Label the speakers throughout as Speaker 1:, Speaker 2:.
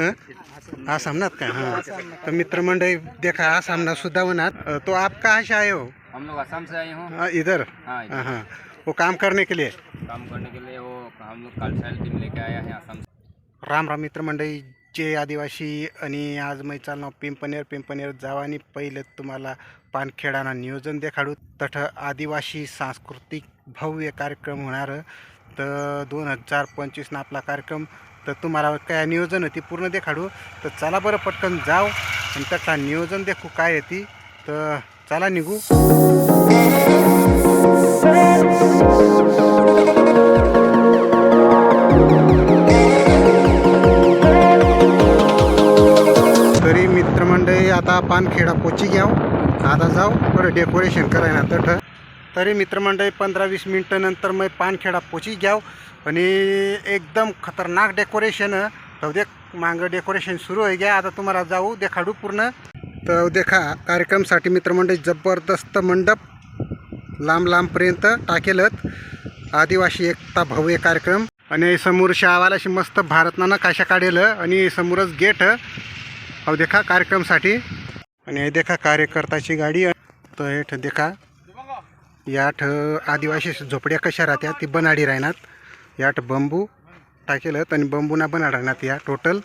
Speaker 1: हं? आसामनाथ का? हाँ. तो मित्र मंडळी देखा आसामना सुद्धा अ, तो आप कहाँ से आए हो?
Speaker 2: हम लोग आसाम से आए हूँ।
Speaker 1: इधर?
Speaker 2: हाँ
Speaker 1: हाँ हाँ. वो काम करने के लिए?
Speaker 2: काम करने के लिए वो हम लोग कल टीम लेके आया है आसाम
Speaker 1: राम राम मित्र मंडळी जे आदिवासी आणि आज मी चालणार पिंपनेर पिंपनेर जावा आणि पहिले तुम्हाला पानखेडाना नियोजन देखाडू. तठ आदिवासी सांस्कृतिक भव्य कार्यक्रम होणार. तर दोन हजार पंचवीसना आपला कार्यक्रम तर तुम्हाला काय नियोजन होती पूर्ण देखाडू. तर चला बरं पटकन जाऊ आणि त्याचा नियोजन देखू काय येते तर चला निघू. तरी मित्रमंडळी आता पानखेडा पोची घ्याव. आता जाऊ बरं डेकोरेशन करायला तठ. तरी मित्रमंडळी पंधरा वीस मिनटं नंतर मग पानखेडा पोची घ्याव. आणि एकदम खतरनाक डेकोरेशन तर देख मागं डेकोरेशन सुरू आहे घ्या आता तुम्हाला जाऊ देखाडू पूर्ण. तर देखा कार्यक्रमसाठी मित्रमंडळी जबरदस्त मंडप लांब लांबपर्यंत टाकेलत. आदिवासी एकता भव्य कार्यक्रम. आणि समोर शावालाशी मस्त भारतनानं काशा काढेल आणि समोरच गेट. अहो देखा कार्यक्रमसाठी. आणि हे देखा कार्यकर्ताची गाडी. तर हेठ देखा याठ आदिवासी झोपड्या कशा राहत्या ती बनाडी राहणार. याट बंबू टाकेलत आणि बंबूना बनाड राहणार या टोटल.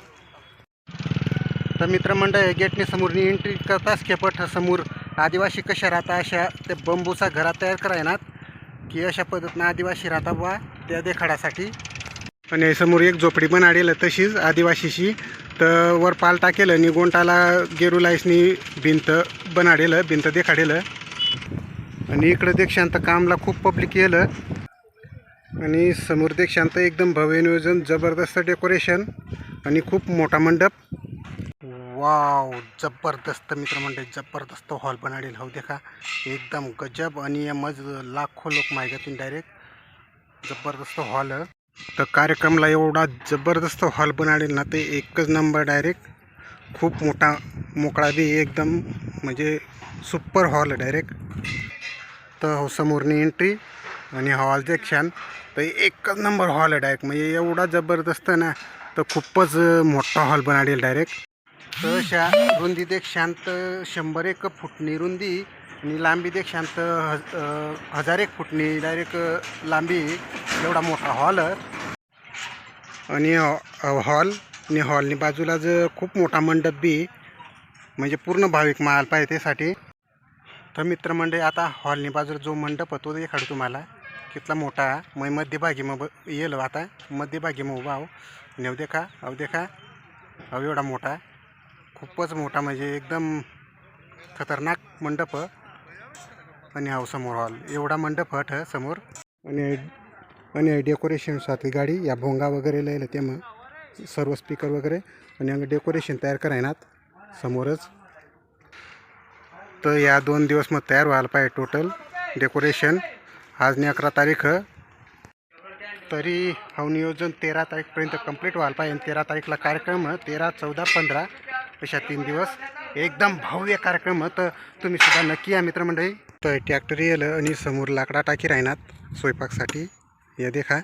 Speaker 1: तर मित्रमंडळ गेटने समोरनी एंट्री करताच केपट समोर आदिवासी कशा राहता अशा ते बंबूचा घरात तयार करायनात. की अशा पद्धतीनं आदिवासी राहता बा त्या देखाडासाठी. आणि समोर एक झोपडी पण आडेल तशीच आदिवासीशी. तर वर पाल टाकेल आणि गोंटाला गेरुलाईसनी भिंत बनाडेल भिंत देखाडेल. आणि इकडं देक्षांत कामला खूप पब्लिक येलं. आणि समोर देक्षांत एकदम भव्य नियोजन जबरदस्त डेकोरेशन आणि खूप मोठा मंडप. वाव जबरदस्त मित्रमंडळ जबरदस्त हॉल बनाडेल. हो देखा एकदम गजब आणि मज लाखो लोक माहिती डायरेक्ट जबरदस्त हॉल. तर कार्यक्रमला एवढा जबरदस्त हॉल बनाडेल ना ते एकच नंबर डायरेक्ट खूप मोठा मोकळा बी एकदम म्हणजे सुपर हॉल डायरेक्ट तर हो समोरनी एंट्री आणि हॉल क्षण. तर एकच नंबर हॉल आहे डायरेक्ट म्हणजे एवढा जबरदस्त ना तर खूपच मोठा हॉल बनाडेल डायरेक्ट तर शा रुंदी शांत शंभर एक फुटणी रुंदी आणि लांबी देक्षांत हज हजार एक फुटणी डायरेक्ट लांबी एवढा मोठा हॉल आणि हॉ- हॉल आणि हॉलनी बाजूला खूप मोठा मंडप बी म्हणजे पूर्ण भाविक माल पाहिजे त्यासाठी. तर मित्रमंडळी आता हॉलनी बाजूला जो मंडप होतो तो देखाडू तुम्हाला. कितला मोठा मग मध्यभागी मग येईल आता. मध्यभागी मग उभा आहो. अव देखा अहो देखा. अहो एवढा मोठा खूपच मोठा म्हणजे एकदम खतरनाक मंडप. आणि हा समोर हॉल. एवढा मंडप हट समोर. आणि आणि डेकोरेशनसाठी गाडी या भोंगा वगैरे लिहिलं ते मग. सर्व स्पीकर वगैरे. आणि अंग डेकोरेशन तयार करायनात. समोरच. तर या दोन दिवस मग तयार व्हायला पाहिजे टोटल डेकोरेशन आज नाही अकरा तारीख. तरी हा नियोजन तेरा तारीखपर्यंत कंप्लीट व्हायला पाहिजे. तेरा तारीखला कार्यक्रम तेरा चौदा पंधरा अशा तीन दिवस. एकदम भव्य कार्यक्रम तर तुम्ही सुद्धा नक्की या मित्रमंडळी. तर ट्रॅक्टर येलं आणि समोर लाकडा टाकी राहणार स्वयंपाकसाठी. या देखा.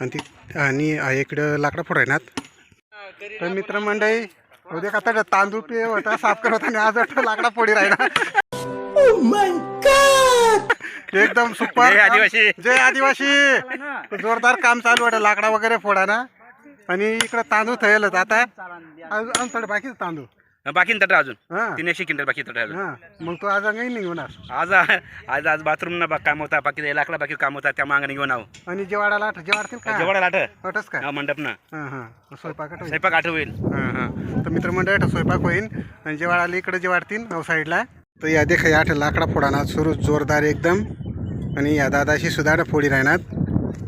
Speaker 1: आणि ती आणि इकडं लाकडा फोड राहणार. तर मित्रमंडळी उद्या का तर तांदूळ पे होता साफ करत आणि आज वाटतं लाकडा फोडी राहणार. Oh एकदम सुपर
Speaker 2: जय आदिवासी.
Speaker 1: जय आदिवासी. जोरदार काम चालू आहे लाकडा वगैरे फोडा ना. आणि इकडे तांदूळ थयलच आता अजून थोडं बाकीच तांदूळ.
Speaker 2: बाकी तट अजून?
Speaker 1: हा.
Speaker 2: तीन एकशे क्विंटल बाकी तट अजून.
Speaker 1: हा मग तो आज काही नाही होणार.
Speaker 2: आज आज आज बाथरूम ना बा- काम होता बाकी लाकडा बाकी काम होता त्या मागणी घेऊन आहो.
Speaker 1: आणि जेवाडाला आठ जेवाडतील का?
Speaker 2: जेवढा लाट
Speaker 1: आठच का?
Speaker 2: मंडप ना.
Speaker 1: हां हां. स्वयंपाक होईल
Speaker 2: स्वयंपाक आठ होईल
Speaker 1: हां हां. तर मित्रमंडळ स्वयंपाक होईल आणि जेवाडाला इकडे जेवाडतील नऊ साईडला. तर या देखा या आठ लाकडा फोडाना सुरू जोरदार एकदम. आणि या दादाशी सुद्धा फोडी राहणार.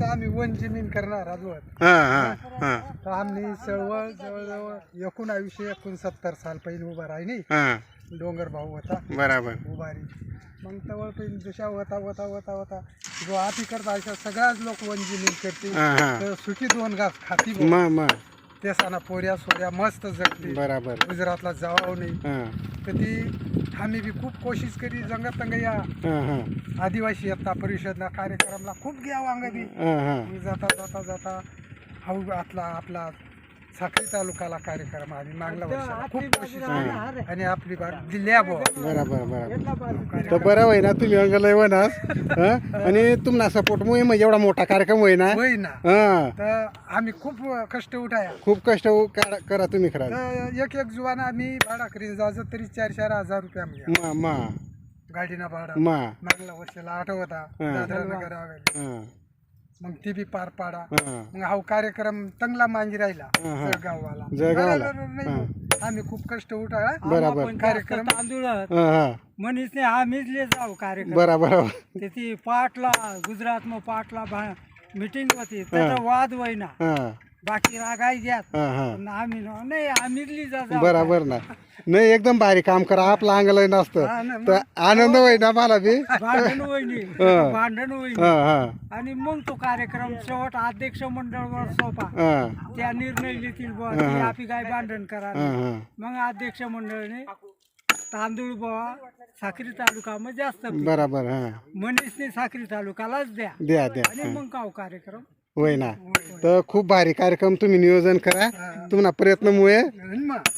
Speaker 3: आम्ही वन जमीन करणार राजवत
Speaker 1: हां हां हां.
Speaker 3: तर आम्ही चळवळ जवळजवळ एकोणावीसशे एकोणसत्तर साल पहिले उभा राहिली
Speaker 1: हां.
Speaker 3: डोंगर भाऊ होता.
Speaker 1: बराबर.
Speaker 3: उभारी मग तवळ पहिले जशा होता होता होता होता. जो आती करता अशा सगळ्याच लोक वन जमीन करते
Speaker 1: हां हां.
Speaker 3: तर सुखी दोन घास खाती.
Speaker 1: मग मग.
Speaker 3: ते साना पोऱ्या सोऱ्या मस्त जगली
Speaker 1: बराबर.
Speaker 3: गुजरातला नाही.
Speaker 1: हां.
Speaker 3: तर ती आम्ही बी खूप कोशिश करी जंगत तंग या आदिवासी एकता परिषदना कार्यक्रमला खूप घ्यावं अंग बी जाता जाता जाता हा आतला आपला साखरी तालुकाला कार्यक्रम आणि मागल्या वर्षाला खूप खुशी झाली. आणि आपली बाग दिल्या बुवा.
Speaker 1: बरोबर बरोबर. तर बरं होय ना तुम्ही अंगलय वनास हं? आणि तुम्हाला सपोर्ट मुळे मग एवढा मोठा कार्यक्रम होय ना
Speaker 3: होय ना.
Speaker 1: हा.
Speaker 3: तर आम्ही खूप कष्ट उठाया.
Speaker 1: खूप कष्ट करा- करा तुम्ही खरा.
Speaker 3: तर एक एक जुवाना आम्ही भाडा करीन जायचं तरी चार चार हजार रुपये आम्ही
Speaker 1: मा मा.
Speaker 3: गाडीना भाडा.
Speaker 1: मा.
Speaker 3: मागल्या वर्षाला आठवता. दादरा नगर आवेल.
Speaker 1: हा,
Speaker 3: मग ती बी पार पाडा.
Speaker 1: हा.
Speaker 3: मग हा कार्यक्रम चांगला मांगी राहिला
Speaker 1: हा, हा.
Speaker 3: जळगाववाला. बरं, बरं, नाही. आम्ही खूप कष्ट
Speaker 1: बराबर.
Speaker 3: कार्यक्रम
Speaker 4: तांदूळ
Speaker 1: हा हा.
Speaker 4: मनीषने आम्हीच जाऊ कार्यक्रम.
Speaker 1: बरा बरोबर.
Speaker 4: त्याची पाटला गुजरात मग पाटला मीटिंग होती. त्याचा वाद होईना.
Speaker 1: हा.
Speaker 4: बाकी रागाई घ्यात
Speaker 1: हा हा.
Speaker 4: पण आम्ही न- नाही जाऊ.
Speaker 1: बराबर ना. नाही एकदम भारी काम करा. आपलं अंगलय
Speaker 3: हा
Speaker 1: नसतं.
Speaker 3: ना, मग.
Speaker 1: तर आनंद होय ना मला बी.
Speaker 4: भांडण होईनी.
Speaker 1: हा.
Speaker 4: भांडण होईनी.
Speaker 1: हा हा.
Speaker 4: आणि मग तो कार्यक्रम शेवट अध्यक्ष मंडळावर सोपा.
Speaker 1: हा.
Speaker 4: त्या निर्णय घेतील बुवा. की. आपली काय भांडण करा
Speaker 1: हा हा.
Speaker 4: मग अध्यक्ष मंडळाने तांदूळ बुवा साखरी तालुका मग जास्त
Speaker 1: बराबर हा.
Speaker 4: मनीषने साखरी तालुकालाच द्या.
Speaker 1: द्या द्या.
Speaker 4: आणि मग काव कार्यक्रम
Speaker 1: होय ना तर खूप भारी कार्यक्रम तुम्ही नियोजन करा. तुम्हाला प्रयत्नमुळे.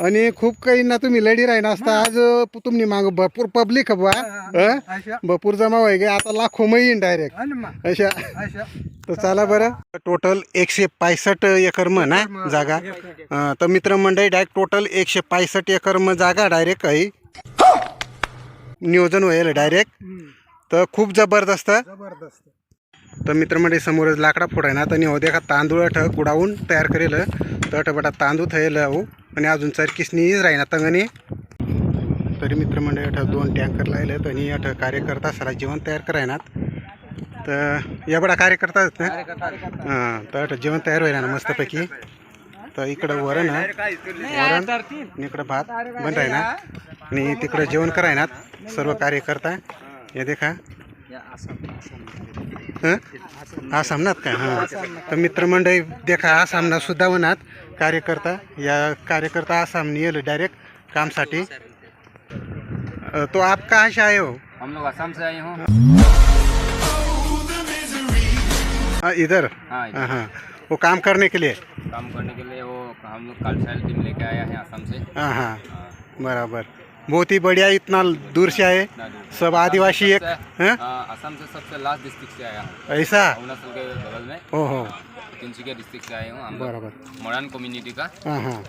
Speaker 3: आणि
Speaker 1: खूप काही ना तुम्ही लढी राही नसता आज तुम्ही माग भरपूर पब्लिक बा हं?
Speaker 3: अशा.
Speaker 1: भरपूर जमा होय गे. आता लाखो मै येईन डायरेक्ट अशा.
Speaker 3: अशा.
Speaker 1: तर चला बरं. टोटल एकशे पासष्ट एकर म ना जागा. तर मित्रमंडळी डायरेक्ट टोटल एकशे पासष्ट एकर म जागा डायरेक्ट काही नियोजन होईल डायरेक्ट तर खूप जबरदस्त.
Speaker 3: जबरदस्त.
Speaker 1: तर मित्रमंडळी समोरच लाकडा फोडाय ना तर हो देखा तांदूळ अठ कुडावून तयार करेल. तर अठबटा तांदूळ थयेल हो आणि अजून चरकीसनीच राहीना तंगणी. तरी मित्रमंडळी अठ दोन टँकर लायलेत आणि अठ कार्यकर्ता सरा जेवण तयार करायनात. तर या बडा कार्यकर्ता ना? हां तर अठ जेवण तयार होईल ना मस्तपैकी. तर इकडं वरण वरण आणि इकडं भात बन राही ना आणि तिकडं जेवण करायनात सर्व कार्यकर्ता. हे देखा. हं? आसामनात का हां. तर मित्रमंडळी देखा आसामना सुद्धा होणार कार्यकर्ता या कार्यकर्ता आसामनी येलं डायरेक्ट कामसाठी. तो आप कहाँ से आए हो.
Speaker 5: हम लोग असम से आए हूँ।
Speaker 1: इधर?
Speaker 5: हाँ
Speaker 1: हाँ वो काम करने के लिए?
Speaker 5: काम करने के लिए वो हम लोग कल्चरल टीम लेके आया है असम से।
Speaker 1: हाँ. हाँ। बराबर. बहुत ही बढ़िया इतना दूर से आए। सब आदिवासी एक हैं?
Speaker 5: हाँ, असम से सबसे लास्ट डिस्ट्रिक्ट से आया
Speaker 1: ऐसा?
Speaker 5: अरुणाचल के बगल में।
Speaker 1: ओहो।
Speaker 5: तिनसुकिया डिस्ट्रिक्ट से आए हूँ
Speaker 1: बराबर।
Speaker 5: मॉडर्न कम्युनिटी का।
Speaker 1: हाँ हाँ।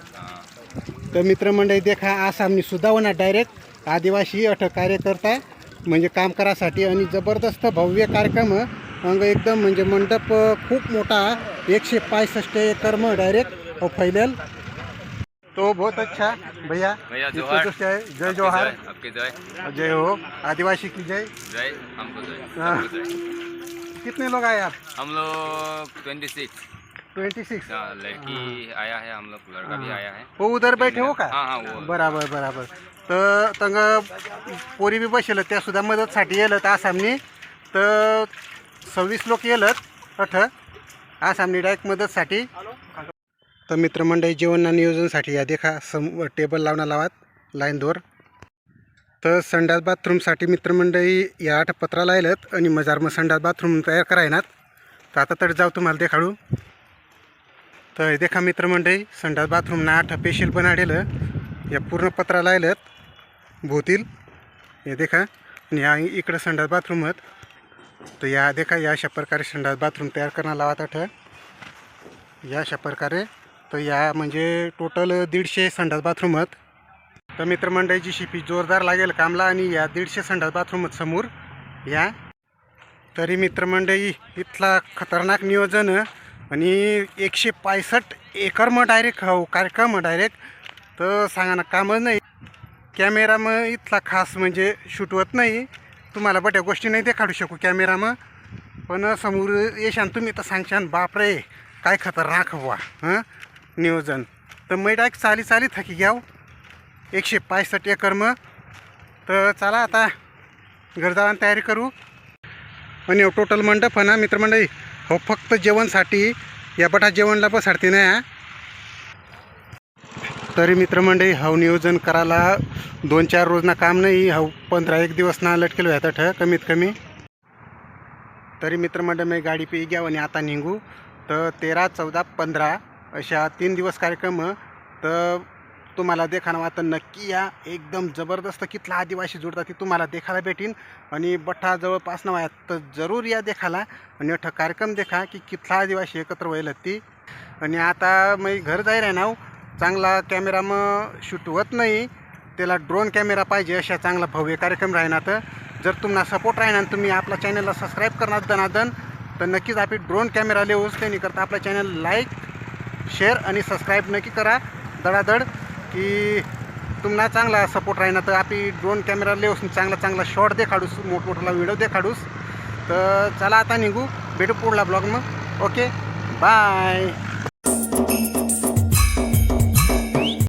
Speaker 1: तर मित्रमंडळी देखा आसामनी सुद्धा होणार डायरेक्ट आदिवासी अठ कार्यकर्ता म्हणजे काम करासाठी आणि जबरदस्त भव्य कार्यक्रम अंग एकदम म्हणजे मंडप खूप मोठा एकशे पासष्ट एकर मग डायरेक्ट फैलेल. तो बहुत अच्छा भैया
Speaker 5: भैया जोहार।
Speaker 1: तो जय जोहार।
Speaker 5: जय, आपके जय
Speaker 1: जय हो। आदिवासी की जय।
Speaker 5: जय हमको जय
Speaker 1: हाँ।
Speaker 5: सबको जय।
Speaker 1: कितने लोग आए आप?
Speaker 5: हम लोग ट्वेंटी सिक्स
Speaker 1: ट्वेंटी सिक्स
Speaker 5: लड़की आया है हम लोग लड़का भी आया है।
Speaker 1: हो उधर बैठे हो का?
Speaker 5: हाँ हाँ वो
Speaker 1: बराबर बराबर। तर तंग पोरी बी बसेल त्या सुद्धा मदतसाठी येलत आसामनी. तर सव्वीस लोक येलत अठ आसामनी डायरेक्ट मदतसाठी. तर मित्रमंडळी जेवण नियोजनसाठी या देखा सम टेबल लावणं लावात लाईन दोर तर संडास बाथरूमसाठी मित्रमंडळी या आठ पत्रा लायलत आणि मजार मग संडास बाथरूम तयार करायनात. तर आता तर जाऊ तुम्हाला देखाडू. तर हे देखा मित्रमंडळी संडास बाथरूम ना आठ पेशील बनाडेलं या पूर्ण पत्रा लायलत भोवतील. हे देखा आणि या इकडं संडास बाथरूम तर या देखा या अशा प्रकारे संडास बाथरूम तयार करणं लावत आठ. या अशा प्रकारे तर या म्हणजे टोटल दीडशे संडास बाथरूम आहेत. तर मित्रमंडळीची शिपी जोरदार लागेल कामला आणि या दीडशे संडास बाथरूम आहेत समोर. या. तरी मित्रमंडळी इथला खतरनाक नियोजन आणि एकशे पासष्ट एकर मग डायरेक्ट हो कार्यक्रम डायरेक्ट तर सांगा ना कामच नाही. कॅमेरा मग इथला खास म्हणजे शूट होत नाही. तुम्हाला बट्या गोष्टी नाही देखाडू शकू कॅमेरा मग. पण समोर येशान तुम्ही तर सांगशान बापरे काय खतरनाक हवा हां? नियोजन. तर मी डायरेक्ट चाली चाली थकी घ्याव एकशे पासष्ट एकर मग तर चला आता गरजावान तयारी करू. आणि हो टोटल मंडप ना मित्रमंडळी हो फक्त जेवणसाठी या बटा जेवणला बसाडते नाही हा. तरी मित्रमंडळी हाव नियोजन करायला दोन चार रोजना काम नाही हाव पंधरा एक दिवस ना लटकेल व्हायचं ठ कमीत कमी. तरी मित्रमंडळ मी गाडी पे घ्या आणि आता निघू. तर तेरा चौदा पंधरा. अशा तीन दिवस कार्यक्रम तर तुम्हाला देखाना तर नक्की या. एकदम जबरदस्त कितला आदिवासी जुडतात ती तुम्हाला देखायला भेटीन. आणि बठ्ठा जवळपास ना तर जरूर या देखाला आणि अठा कार्यक्रम देखा की कितला आदिवासी एकत्र व्हायला ती. आणि आता मी घर जाईल आहे ना हो. चांगला कॅमेरा मग शूट होत नाही. त्याला ड्रोन कॅमेरा पाहिजे अशा चांगला भव्य कार्यक्रम राहणार. तर जर तुम्हाला सपोर्ट राहणार तुम्ही आपल्या चॅनलला सबस्क्राईब करणार दनादन तर नक्कीच आपली ड्रोन कॅमेरा लेऊच त्यांनी करता आपल्या चॅनल लाईक शेअर आणि सबस्क्राईब नक्की करा. दडादड की तुम्हाला चांगला सपोर्ट राहणार तर आपली ड्रोन कॅमेरा लेऊस चांगला चांगला शॉट देखाडूस मोठमोठाला व्हिडिओ देखाडूस. तर चला आता निघू. भेटू पुढला ब्लॉग मग. Okay bye